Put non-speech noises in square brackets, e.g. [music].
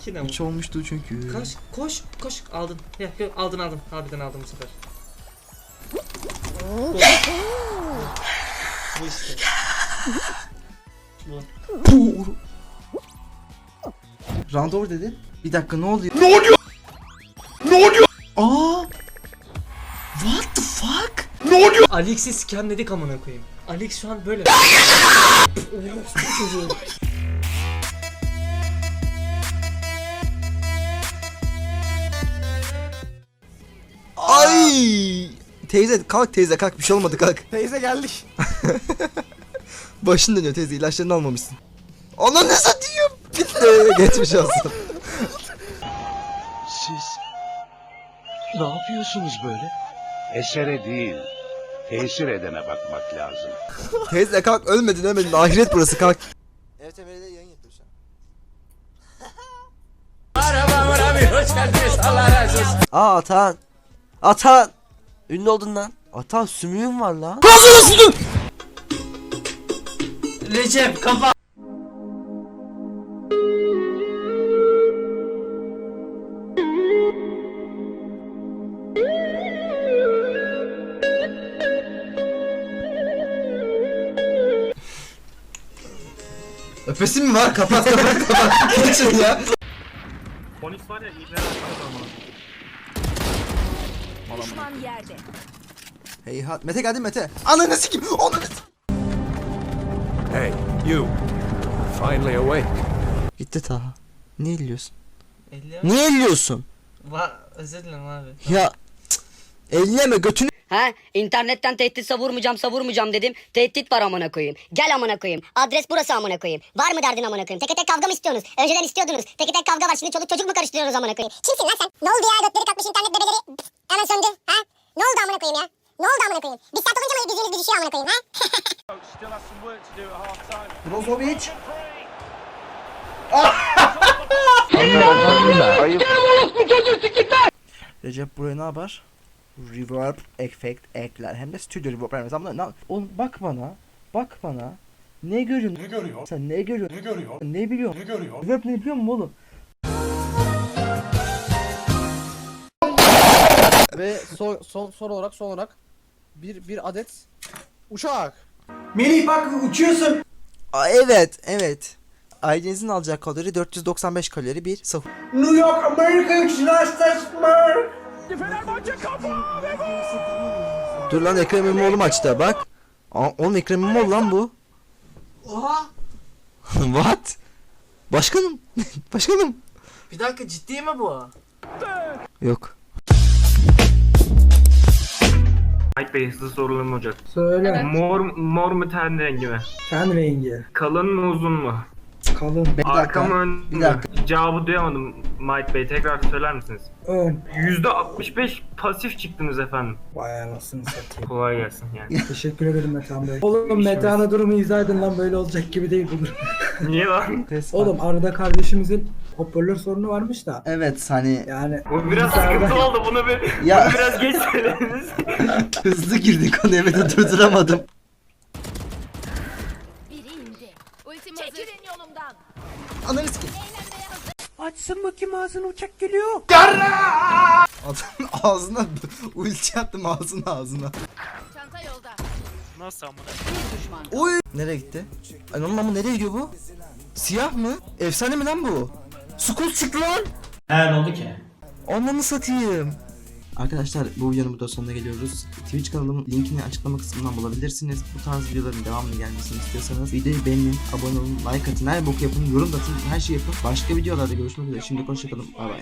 İki ne bu? 3 olmuştu çünkü. Koş koş koş aldın. Ya, aldın aldın. Harbiden aldın bu sefer. Bu. bu işte. Bu. Over dedi. Bir dakika ne oluyor? Ne oluyor? Ne oluyor? Aa! What the fuck? Alex'i scanledik amına koyayım. Alex şu an böyle. Orospu çocuğu. Ay! Teyze kalk teyze kalk bir şey olmadı kalk. [laughs] Teyze geldik. Başın dönüyor teyze ilaçlarını almamışsın. Ona ne satayım? Bitti geçmiş olsun. Siz ne yapıyorsunuz böyle? Esere değil, tesir edene bakmak lazım. teyze kalk ölmedin ölmedin ahiret burası kalk. Evet Emre'yle yayın yapıyor şu an. Aa Atan. Atan. Ünlü oldun lan. Atan sümüğün var lan. Recep kafa. Öpesi mi var? Kapat kapat kapat. [laughs] Geçin ya. Polis var ya ibne atmaz ama. Düşman yerde. Hey hat. Mete geldi Mete. Ananı sikim. Ananı sikim. Hey, you. Finally awake. Gitti Taha. Ne elliyorsun? Elli Niye elliyorsun? Va özür dilerim abi. Ya cık, elleme götünü Ha internetten tehdit savurmayacağım savurmayacağım dedim. Tehdit var amına koyayım. Gel amına koyayım. Adres burası amına koyayım. Var mı derdin amına koyayım? Teke tek kavga mı istiyorsunuz? Önceden istiyordunuz. Teke tek kavga var. Şimdi çoluk çocuk mu karıştırıyoruz amına koyayım? Kimsin lan sen? Ne oldu ya? Götleri kalkmış internet bebeleri hemen söndü. Ha? Ne oldu amına koyayım ya? Ne oldu amına koyayım? Biz sert olunca mı yüzünüz bir düşüyor amına koyayım ha? Brozovic. Recep buraya ne yapar? Reverb effect ekler. Hem de stüdyo reverb vermez. Ama ne? Oğlum bak bana. Bak bana. Ne görüyorsun? Ne görüyor? Sen ne görüyorsun? Ne görüyor? Ne biliyorsun? Ne görüyor? Reverb ne biliyor musun oğlum? Ve son, son, son olarak son olarak bir, bir adet uçak. Aa, evet, evet. Ailenizin alacağı kalori 495 kalori bir sahur. Dur lan Ekrem İmamoğlu maçta bak. Aa, oğlum Ekrem İmamoğlu lan bu. Oha. [laughs] What? Başkanım. [laughs] Başkanım. Bir dakika ciddi mi bu? Yok. Mike Bey hızlı sorularım olacak. Söyle. Mor, mor mu ten rengi mi? Ten rengi. Kalın mı uzun mu? Kalın. Bir Arka mı ön Bir mü? dakika. Cevabı duyamadım Mike Bey tekrar söyler misiniz? Ön. %65 pasif çıktınız efendim. Vay anasını satayım. Kolay gelsin yani. [laughs] Teşekkür ederim Metehan Bey. Oğlum Metehan'a durumu izah edin lan böyle olacak gibi değil bu durum. Niye lan? Oğlum arada kardeşimizin hoparlör sorunu varmış da. Evet hani Yani Bu biraz sıkıntı oldu bunu, bir, [laughs] Ya. bunu biraz geç söylediniz. [laughs] hızlı girdik konuya de durduramadım. Biri indi. Ultim Çekilin yolumdan. Ananı sikeyim. Açsın bakayım ağzını uçak geliyor. Adamın ağzına ulti attım ağzına ağzına. Çanta yolda. Nasıl amına? Oy. Nereye gitti? Ay oğlum ama nereye gidiyor bu? Siyah mı? Efsane mi lan bu? Skull çıktı lan. He ne oldu ki? Onları satayım. Arkadaşlar bu videonun burada sonuna geliyoruz. Twitch kanalımın linkini açıklama kısmından bulabilirsiniz. Bu tarz videoların devamlı gelmesini istiyorsanız videoyu beğenin, abone olun, like atın, her boku yapın, yorum da atın, her şeyi yapın. Başka videolarda görüşmek üzere. Şimdi hoşçakalın. Bay bay.